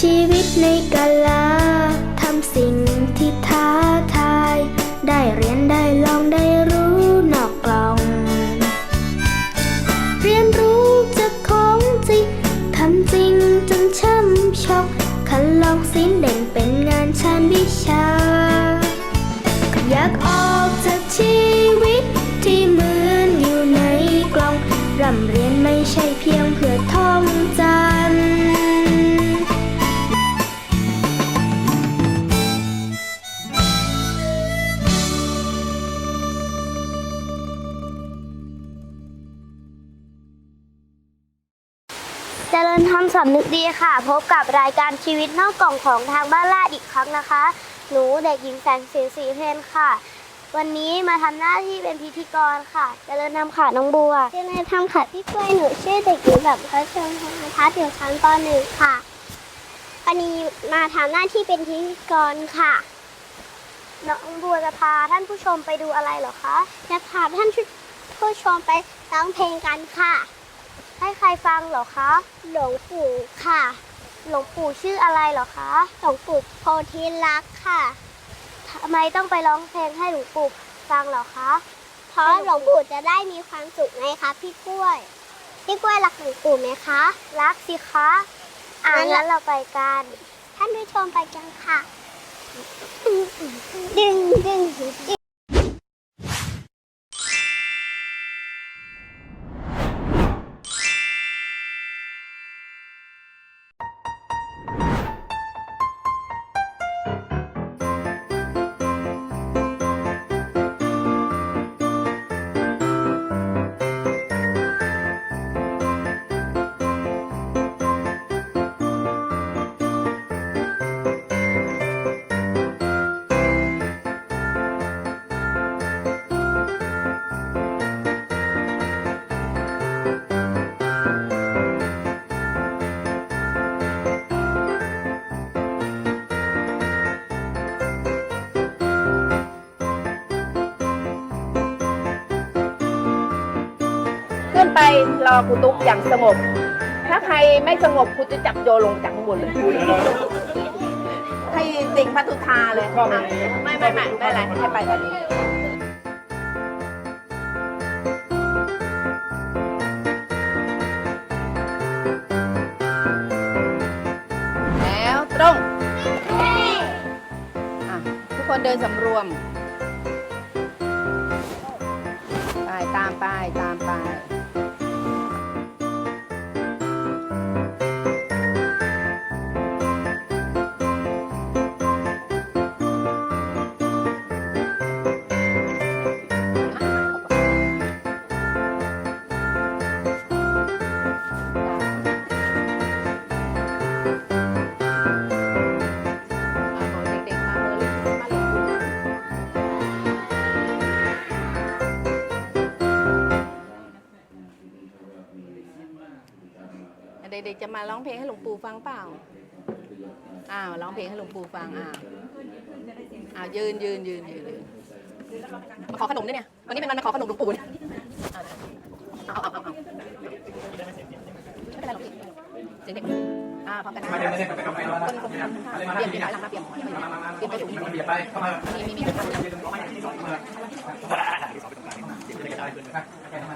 ชีวิตในกาลา จริญธรรมสำนึกดีค่ะ พบกับรายการชีวิตนอกกล่องของทางบ้านลาดอีกครั้งนะคะ หนูเด็กหญิงแสงสีสีเพนค่ะ วันนี้มาทำหน้าที่เป็นพิธีกรค่ะเจริญธรรมค่ะน้องบัวเจริญธรรมค่ะพี่กล้วยหนูชื่อเด็กหญิงแบบพระเชิงธรรมทัศน์อยู่ชั้นป .1 ค่ะวันนี้มาทำหน้าที่เป็นพิธีกรค่ะน้องบัวจะพาท่านผู้ชมไปดูอะไรเหรอคะจะพาท่านผู้ชมไปร้องเพลงกันค่ะ ให้ใครฟังเหรอคะ หลวงปู่ค่ะ หลวงปู่ชื่ออะไรเหรอคะ หลวงปู่โพธิลักษ์ค่ะทำไมต้องไปร้องเพลงให้หลวงปู่ฟังเหรอคะ เพราะหลวงปู่จะได้มีความสุขไงคะพี่กล้วย พี่กล้วยรักหลวงปู่ไหมคะ รักสิคะอ่างั้นงั้นเราไปกัน ท่านผู้ชมไปกันค่ะ ดึงดึงดึง ไปรอครูตุ๊กอย่างสงบ ถ้าใครไม่สงบครูจะจับโยลงจากข้างบนเลย ให้ติงพัทุธาเลยอะไม่ไม่ไม่ไม่อะไรให้ไปตอนนี้แล้วตรงอะทุกคนเดินสำรวม ไปตามไปตามไป กจะมาร้องเพลงให้หลวงปู่ฟังเปล่า อ้าวร้องเพลงให้หลวงปู่ฟัง อ้าว อ้าวยืนยืนยืนยืนยืนมาขอขนมด้วยเนี่ย วันนี้เป็นวันมาขอขนมหลวงปู่เนี่ยเอาเอาเอาเอาไม่เป็นไรหรอกพี่เสียงเด็กอ่าพร้อมกันนะม่ได้ไม่ได้ไปกับใครแล้วนะคนคนทำเปลี่ยนเปลี่ยนถอยหลังมาเปลี่ยนเปลี่ยนเปลี่ยนไปสูงเบียดไปเข้ามามีมีมียืนตรงนี้ที่สองมาสองไปตรงกลางยืนกระจายขึ้นนะแค่ทำไม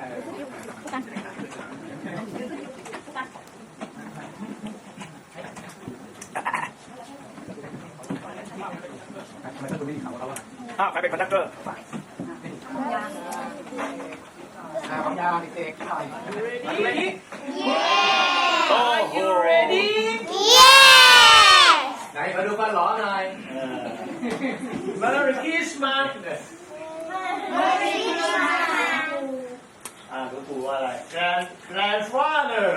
ทำไมต้องดูที่เขาเขาอะอ้าวใคร เป็นคอนดักเตอร์อ่าของยาวเด็กๆหน่อยโอ้โหไหนมาดูกันหรอหน่อย Merry Christmas อ่าหลวงปู่ว่าอะไร Grand Grandfather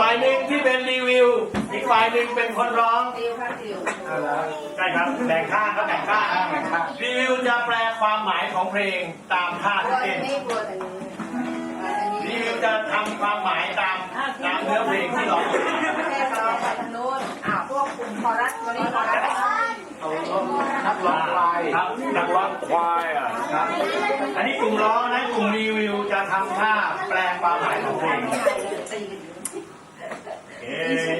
ฝ่ายหนึ่งที่เป็นรีวิว อีกฝ่ายหนึ่งเป็นคนร้องติวครับติวใช่ครับแบ่งข้างก็แบ่งข้างแบ่งข้างรีวิวจะแปลความหมายของเพลงตามท่าตัวที่อัเต้นนนี้ตัวอันนี้อันนี้รีวิวจะทำความหมายตามตามเนื้อเพลงที่ร้องไม่ใช่เราไปทางโน้นอ้าวพวกกลุ่มคอรัสตัวนี้คอรัส นักร้องควายครับนักร้องควายอะครับ อันนี้กลุ่มร้องนะกลุ่มรีวิวจะทำท่าแปลความหมายของเพลงไม่ใช่เลยตีกันอยู่เอ๊ะ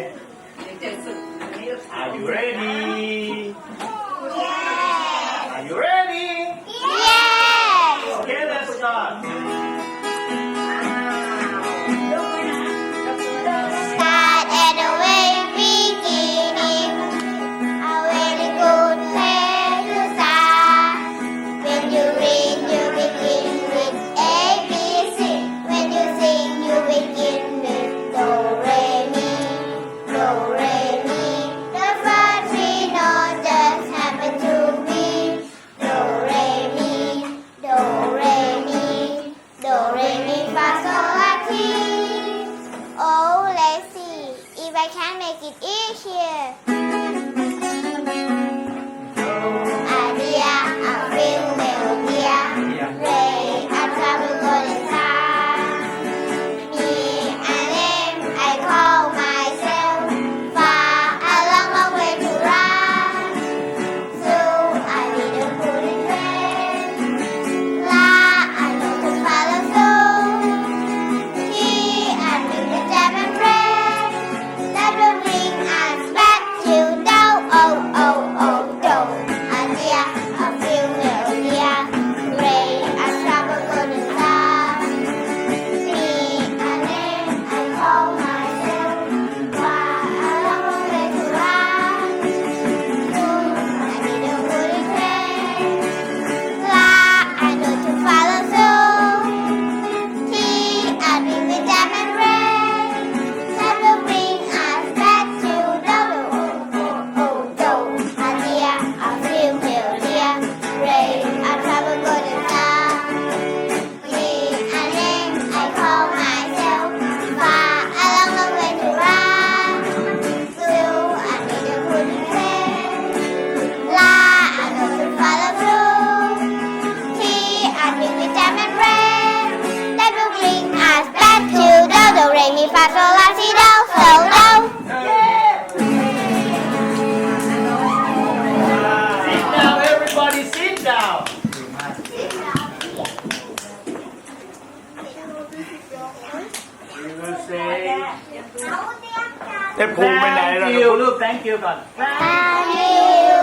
เดี๋ยวเจอศึกอันนี้ Are you ready เอ้ภูมิไปไหนแล้ว Thank you ลูก thank you ก่อน Thank you,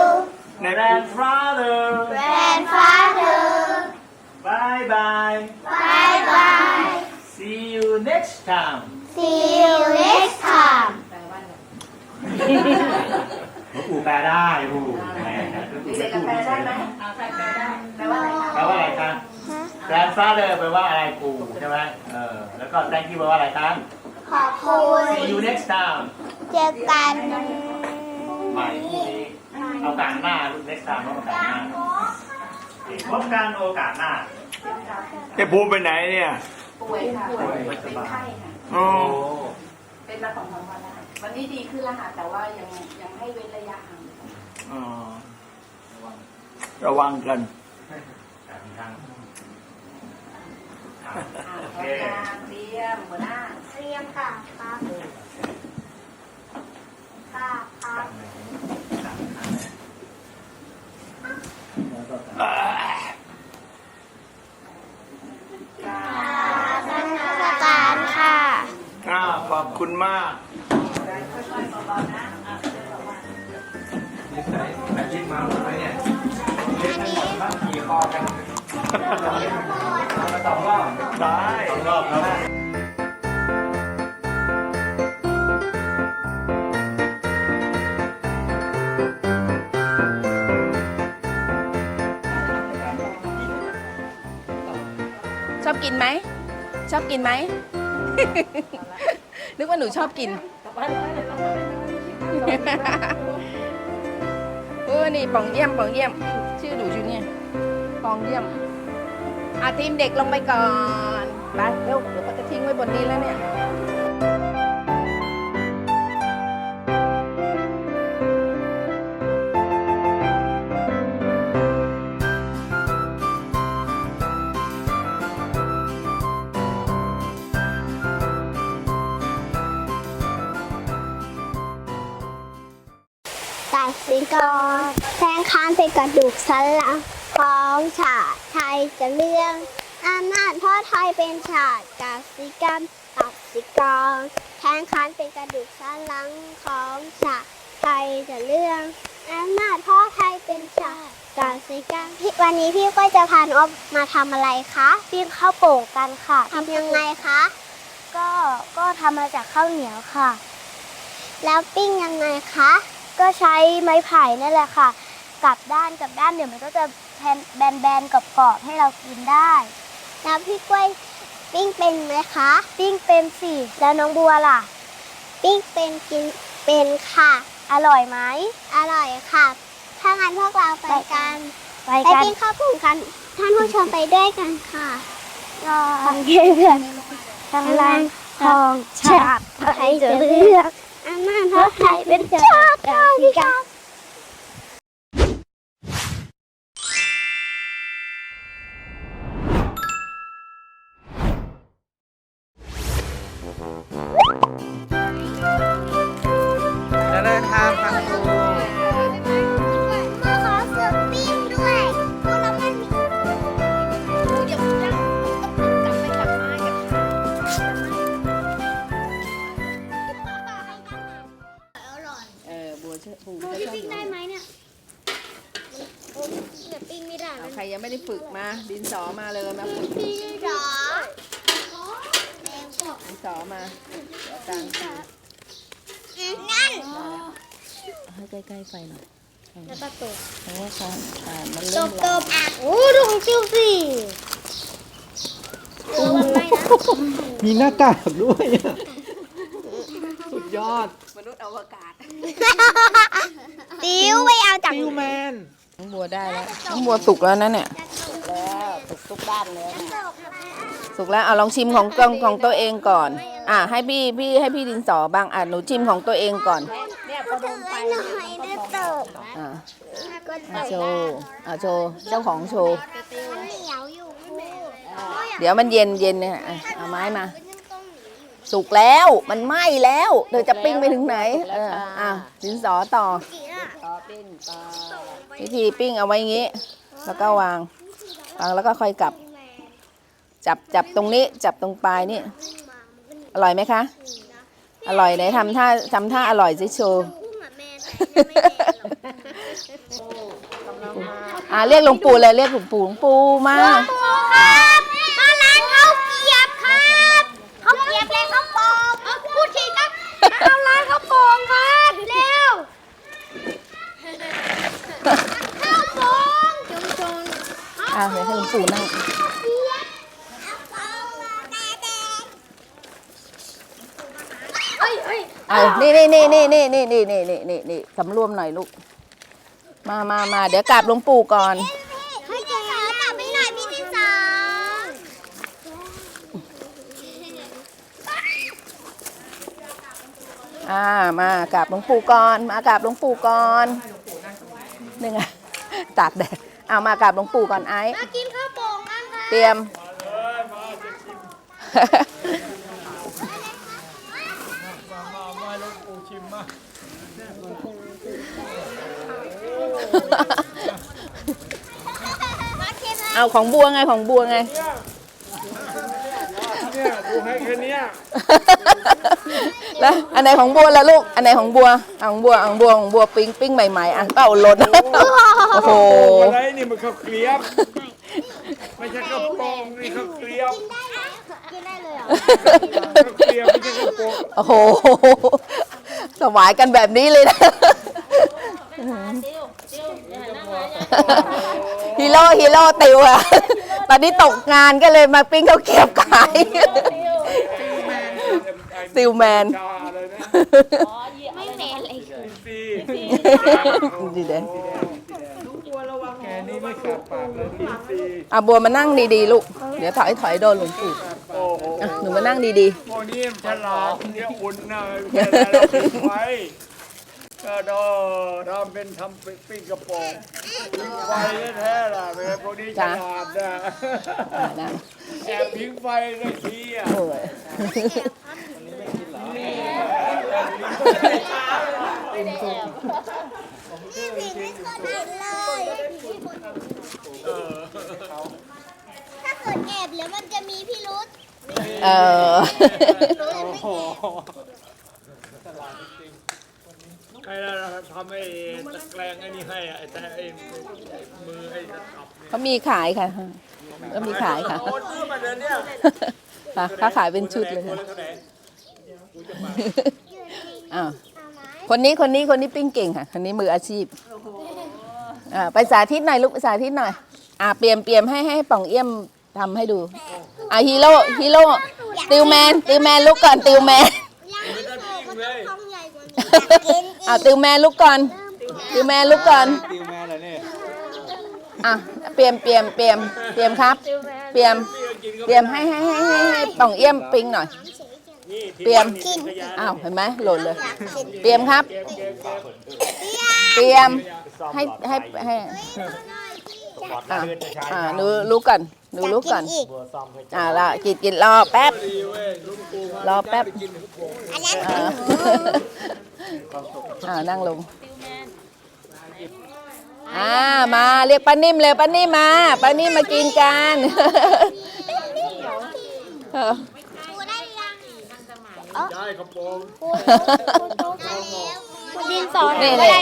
grandfather grandfather. bye bye Bye bye. see you next time See you next time. แปลว่าอะไรหลวงปู่แปลได้ปู่แปลได้เด็กๆแปลได้ไหมเอาใครแปลได้ แปลว่าอะไรคะแปลว่าอะไรครับ grandfather แปลว่าอะไรปู่ใช่ไหมเออแล้วก็ thank you แปลว่าอะไรครับ ขอบคุณ see you next time เจอกัน ใหม่พรุ่งนี้เอากาสหน้าลูก next time เอากาสหน้าพบกันโอกาสหน้าเอ้ภูมิไปไหนเนี่ยป่วยค่ะป่วยเป็นไข้ค่ะอ๋อเป็นมาสองสามวันแล้วค่ะวันนี้ดีขึ้นแล้วค่ะแต่ว่ายังยังให้เว้นระยะห่างอ๋อระวังกันอ่าพ ร้อมการเตรียมหัวหน้าเตรียมค่ะครับค่ะครับกาการค่ะ อ่าขอบคุณมากค่อยๆเบาๆนะอะจิ้มมาหมดไหมเนี่ยบ้างกี่คอกัน สองรอบได้สองรอบครับชอบกินไหม ชอบกินไหม นึกว่าหนูชอบกินเออนี่ปองเยี่ยมปองเยี่ยม ชื่อหนูชื่อเนี่ยปองเยี่ยม อาทีมเด็กลงไปก่อน ไปเร็วเดี๋ยวเขาจะทิ้งไว้บนนี้แล้วเนี่ยตัดสินก่อนแทงคานเป็นกระดูกสันหลัง ของชาติไทยจะเลื่องอำนาจพ่อไทยเป็นชาติกสิกรรมตัดสิกรแทงคานเป็นกระดูกสันหลังของชาติไทยจะเลื่องอำนาจพ่อไทยเป็นชาติกสิกรรมพี่วันนี้พี่ก็จะพาน้องมาทำอะไรคะปิ้งข้าวโป่งกันค่ะทำยังไงคะ ก็ก็ทำมาจากข้าวเหนียวค่ะ แล้วปิ้งยังไงคะ ก็ใช้ไม้ไผ่นั่นแหละค่ะกลับด้านกลับด้านเดี๋ยวมันก็จะ แผ่นแบนๆกรอบๆให้เรากินได้ แล้วพี่กล้วยปิ้งเป็นไหมคะ ปิ้งเป็นสิแล้วน้องบัวล่ะ ปิ้งเป็นกินเป็นค่ะ อร่อยไหมอร่อยค่ะ ถ้างั้นพวกเราไปกันไปไปกันปิ้งข้าวปุ้งกันท่านผู้ชมไปด้วยกันค่ะทางเพื่อนทางล่างทองชาติไทยจะเลือกอำนาจพระไทยเป็นชาติกสิกรรม ใครยังไม่ได้ฝึกมา ดินสอมาเลยมาฝึกปิ้งหรอแมงปอกดินสอมาตังงั้นให้ใกล้ๆไฟหน่อยแล้วก็ตบเพราะว่าเขาอ่ามันตเริ่บมตบอะโอ้ดูของชิวสิเออมันไม่นะมีหน้ากากด้วยอะสุดยอด มนุษย์อวกาศติ้วไม่เอาจากฟิวแมน น้องบัวได้แล้วน้องบัวสุกแล้วนะเนี่ยแล้วสุกทุกด้านแล้วเนี่ยสุกแล้วเอาลองชิมของของของตัวเองก่อน อะให้พี่พี่ให้พี่ดินสอบ้างอะหนูชิมของตัวเองก่อนเนี่ยพอโดนไปหน่อยได้ตบอะก็อะโชว์อะโชว์เจ้าของโชว์มันเหนียวอยู่ครูเดี๋ยวมันเย็นเย็นเนี่ยอะเอาไม้มา สุกแล้วมันไหม้แล้วเธอจะปิ้งไปถึงไหน เอออะดินสอต่อ วิธีปิ้งเอาไว้อย่างงี้ แล้วก็วาง วางแล้วก็ค่อยกลับ จับจับตรงนี้จับตรงปลายนี่ อร่อยไหมคะ อร่อยไหนทำท่าทำท่าอร่อยสิโชว์อ่าเรียกหลวงปู่เลยเรียกหลวงปู่หลวงปู่มาครับมาร้านข้าวเกรียบครับข้าวเกรียบและข้าวโป่งเอาพูดทีครับเอาร้านข้าวโป่งครับเร็วข้าวโป่งจงจง อ่าเดี๋ยวให้หลวงปู่นั่งเอ้ยเอ้ยเอานี่นี่นี่นี่นี่นี่นี่นี่นี่นี่นี่สำรวมหน่อยลูก มามามาเดี๋ยวกราบหลวงปู่ก่อน ให้ดินสอจับไปหน่อยพี่ดินสออ่ามากราบหลวงปู่ก่อน มากราบหลวงปู่ก่อนหนึ่งอะตากแดด เอามากราบหลวงปู่ก่อนไอ้มากินข้าวโป่งกันค่ะเตรียม มาชิมเอาของบัวไงของบัวไง เนี่ยดูให้แค่เนี้ยแล้วอันไหนของบัวล่ะลูก อันไหนของบัวเอาของบัวเอาของบัวของบัวปิ้งปิ้งใหม่ๆอะเป้าหล่นโอ้โห อะไรนี่มันข้าวเกลียบไม่ใช่ข้าวโป่งนี่ข้าวเกลียบกินได้เลยเหรอข้าวเกลียบไม่ใช่ข้าวโป่งโอ้โห สวายกันแบบนี้เลยนะ ฮีโร่ฮีโร่ติวอะ ตอนนี้ตกงานก็เลยมาปิ้งข้าวเกรียบขาย ซิลแมนชาเลยนะไม่แมนเลยซีดีเด้แกนี่ไม่ขาดปากเลยอินซีอะบัวมานั่งดีๆลูก เดี๋ยวถอยถอยโดนหลวงปู่โป่งมานั่งดีพวกนี้มันฉลาดเนี่ยอุ่นนะไม่ใช่อะไรเราปิ้ง ไฟก็ดอทำเป็นทำเป็นปิ้งกระป๋องปิ้งไฟแท้ๆล่ะเป็นพวกนี้ฉลาดนะๆอ่านั่งแอบพิงไฟได้ทีอะโอ้ยถ้าเกิดแอบแล้วมันจะมีพิรุษเออ ใครล่ะทำไอ้ตะแกรงไอ้นี่ให้อะไอ้แต่ไอ้มือไอ้ขับเนี่ยเขามีขายค่ะก็มีขายค่ะ โอ้ซื้อมาเดือนเนี่ยค่ะเขาขายเป็นชุดเลยคนค่ะละเท่าไหร่กูจะมาอ้าวคนนี้คนนี้คนนี้ปิ้งเก่งค่ะคนนี้มืออาชีพอ่าไปสาธิตหน่อยลูกไปสาธิตหน่อย อ่าเปรียมเปรียมให้ให้ป่องเอี้ยมทำให้ดู อ่าฮีโร่ฮีโร่ติวแมนติวแมนลุกก่อนติวแมน ยังไม่โตมันต้องท้องใหญ่กว่านี้ อ่าติวแมนลุกก่อนติวแมนลุกก่อนติวแม่เหรอเนี่ยอะเปรียมเปรียมเปรียมเปรียมครับ เปรียมเปรียมให้ให้ให้ให้ให้ป่องเอี้ยมปิ้งหน่อย เปรียมอ้าวเห็นไหมหล่นเลย เปรียมครับเตรียมให้ให้ให้อะอ่าหนูรู้ก่อนหนูรู้ก่อนบัวซ่อมให้อ่าละกินกินรอแป๊บดีเว้ยลุงปู่มารอแป๊บอันนั้น อ่าอ่านั่งลงอ่ามาเรียกป้านิ่มเลยป้านิ่มมาป้านิ่มมากินกันเออปูได้ยังได้กระโปรงดินสอนี่นี่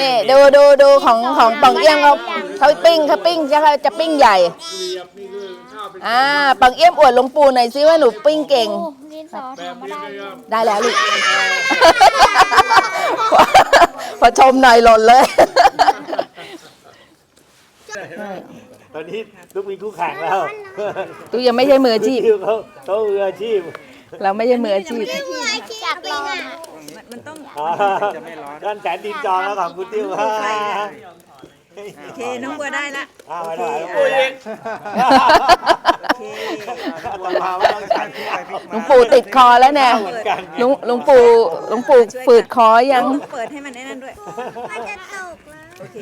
นี่ดูดูดูของของป่องเอี้ยมเขาเขาปิ้งเขาปิ้งจะจะปิ้งใหญ่เกลียบนี่คือข้าวเป็นอ่าป่องเอี้ยมอวดหลวงปู่หน่อยซิว่าหนูปิ้งเก่ง ดินสอแบบนี้เลยครับได้แล้วลูก พอชมหน่อยหล่นเลย ตอนนี้ลูกมีคู่แข่งแล้วตู้ยังไม่ใช่มืออาชีพที่เขาเขามืออาชีพเราไม่ใช่มืออาชีพจับลองอ่าด้านแสนดินจองแล้วของคุณติ้วฮ่าโอเคน้องบัวได้ละอ้าวไม่ได้โอ้ย อาตมาว่าต้องการที่ไหนหลวงปู่ติดคอแล้วเนี่ยเหมือนกันหลวงหลวงปู่หลวงปู่ฝืดคอยัง เปิดให้มันไอ้นั่นด้วย มันจะตกแล้วโอเค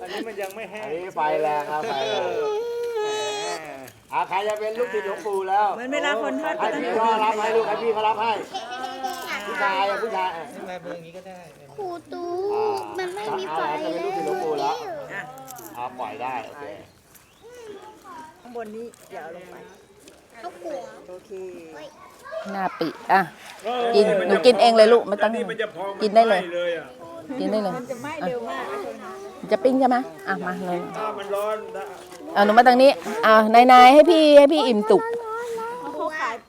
อันนี้มันยังไม่แห้งอันนี้ไฟแรงครับไฟแรงอ่าใครจะเป็นลูกศิษย์หลวงปู่แล้วเหมือนเวลาคนทอดให้ก็ต้องพี่เขารับให้ลูกให้พี่เขารับให้ผู้ชายอะผู้ชายอะครูตู มันไม่มีไฟอ่าจะเป็นลูกศิษย์หลวงปู่แล้ว อ่าปล่อยได้โอเคข้างบนนี้อย่าเอาลงไปเขาขัวโอเคหน้าปิอะ กินหนูกินเองเลยลูกไม่ต้องนี่มันจะพองกินได้เลย เลยอะกินได้เลยมันจะไหม้เร็วมากจะปิ้งใช่ไหมอะมาเลยถ้ามันร้อนนะเอาหนูมาทางนี้อ่านายนายให้พี่ให้พี่อิ่มสุก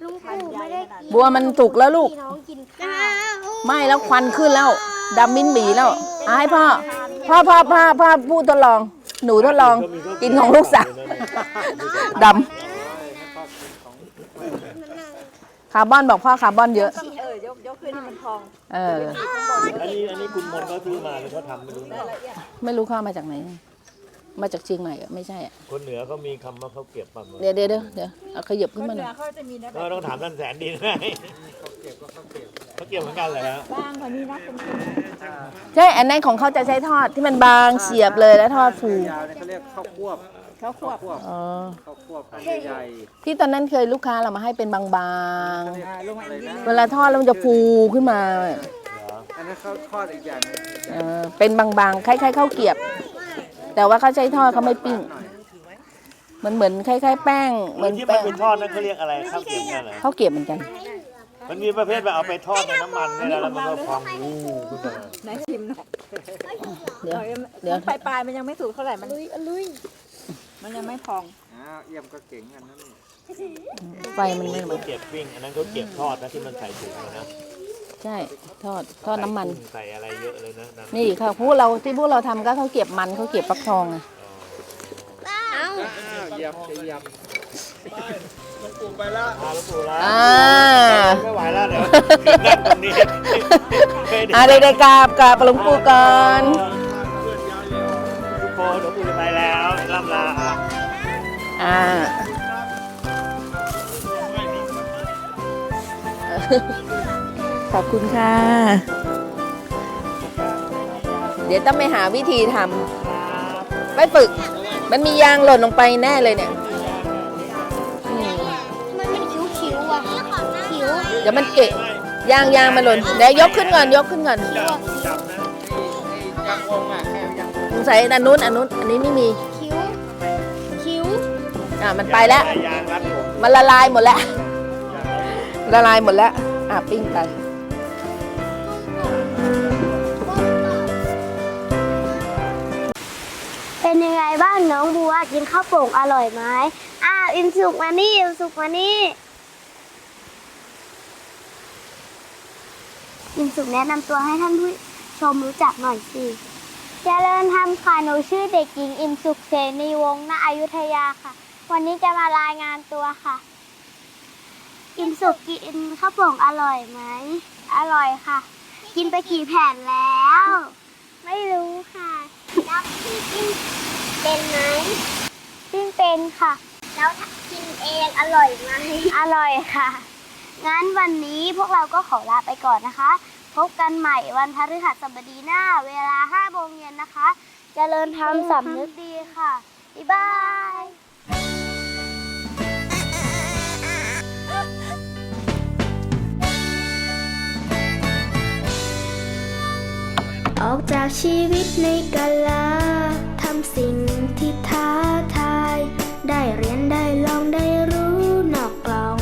ลุงปู่ไม่ได้กินบัวมันสุกแล้วลูก น้องกินข้าวไม่แล้วควันขึ้นแล้วดำมิ้นหมีแล้วอะให้พ่อพ่อพ่อพ่อพ่อพูดทดลอง หนูทดลองกินของลูกสาวดำคาร์บอนบอกพ่อคาร์บอนเยอะต้องเออยกยกขึ้นให้มันพองเออ อันนี้อันนี้คุณมนต์เขาซื้อมาหรือเขาทำไม่รู้นะไม่รู้เข้ามาจากไหน มาจากเชียงใหม่อะไม่ใช่อะคนเหนือเขามีคำว่าเขาเก็บปั๊มเดี๋ยวเดี๋ยวเดี๋ยวเดี๋ยวเอาขยับขึ้นคนมาเหหนืน่ออยเขาจะมีนะแบก็บต้องถามท่านแสนดินไง เขาเก็บก็เขาเก็บเขาเก็บเหมือนกันเหรอฮะบ้างกว่านี้นะเป็นคนใช่อันนั้นของเขาจะใช้ทอดที่มันบางเฉียบเลยแล้วทอดฟูยาวเนี่ยเขาเรียกข้าวควบเขาควบอ๋อข้าวควบอันใหญ่ที่ตอนนั้นเคยลูกค้าเรามาให้เป็นบางอ่าลงมาอีกนิดๆเวลาทอดแล้วมันจะฟูขึ้นมาๆอันนั้นเขาทอดอีกอย่างหนึงเออเป็นบางๆคล้ายๆข้าวเกรียบ แต่ว่าเขาใช้ทอดเขาไม่ปิ้งมันเหมือนคล้ายๆแป้งเหมือนที่มัแป้นงเป็นทอดนั่นเขาเรียกอะไรข้าวเก็บนั่นเหรอข้าวเกรียบเหมือนกัน มันมีประเภทแบบเอาไปทอดในน้ำมันเนี่ยแล้วมันก็พองวูขึ้นมาไหนชิมหน่อยเดี๋ยวเดี๋เดี๋ยยววปลายปลายๆมันยังไม่สุกเท่าไหร่มันมันยังไม่พองอ้าวเอี่ยมก็เก่งกันนั่นนี่ไฟมันไม่เขาเก็บปิ้งอันนั้นเขาเก็บทอดนะที่มันใส่ถุงเลยนะใช่ทอดทอดน้ำมันใส่อะไรเยอะเลยนะนั่นนี่ค่ะพวกเราที่พวกเราทำก็เขาวเก็บมันเขาวเก็บฟักทองไงอ้าวเยี่ยมจะเยี่ยม หลวงปู่ไปและหาลวงปู่ละอ่า ไม่ไหวแล้วเดี๋ยวนั่งตรงนี้อะเด็กๆกราบกราบปลุงปูก่อน เพื่อนยวคนหปูจะไปแล้วล่ำลาออ่า ขอบคุณค่ะ เดี๋ยวต้องไปหาวิธีทำไปฝึก มันมียางหล่นลงไปแน่เลยเนี่ย ดี๋ยวมันเกะยางยางมันหล่นเดี๋ยวยกขึ้นก่อนยกขึ้นก่อนจับนะยังงงอะแค่ยังสงสัยอันนู้นอันนู้นอันนี้ไม่มีคิ้ว คิ้ว อะมันไปแล้ว ยางรัดผมมันละลายหมดแล้ว ละลายหมดแล้ว อะปิ้งไป เป็นยังไงบ้างน้องบัวกินข้าวโป่งอร่อยไหมอ้าวอิมสุกมานี่อิมสุกมานี่ อิมสุกแนะนำตัวให้ท่านผู้ชมรู้จักหน่อยสิเจริญธรรมค่ะหนูชื่อเด็กหญิงอิมสุกเสนีวงศ์ณอยุธยาค่ะ วันนี้จะมารายงานตัวค่ะ อิมสุกกินข้าวโป่งอร่อยไหมอร่อยค่ะ กินไปกี่แผ่นแล้ว ไม่รู้ค่ะแล้วพี่กินเป็นไหมปิ้งเป็นค่ะ แล้วกินเองอร่อยไหมอร่อยค่ะ งั้นวันนี้พวกเราก็ขอลาไปก่อนนะคะ พบกันใหม่วันพฤหัสบดีหน้า เวลา5โมงเย็นนะคะจเจริญธรรมสำนึกดีค่ะ บ๊ายบายออกจากชีวิตในกาลาทำสิ่งที่ท้าทาย ได้เรียนได้ลองได้รู้นอกกลอง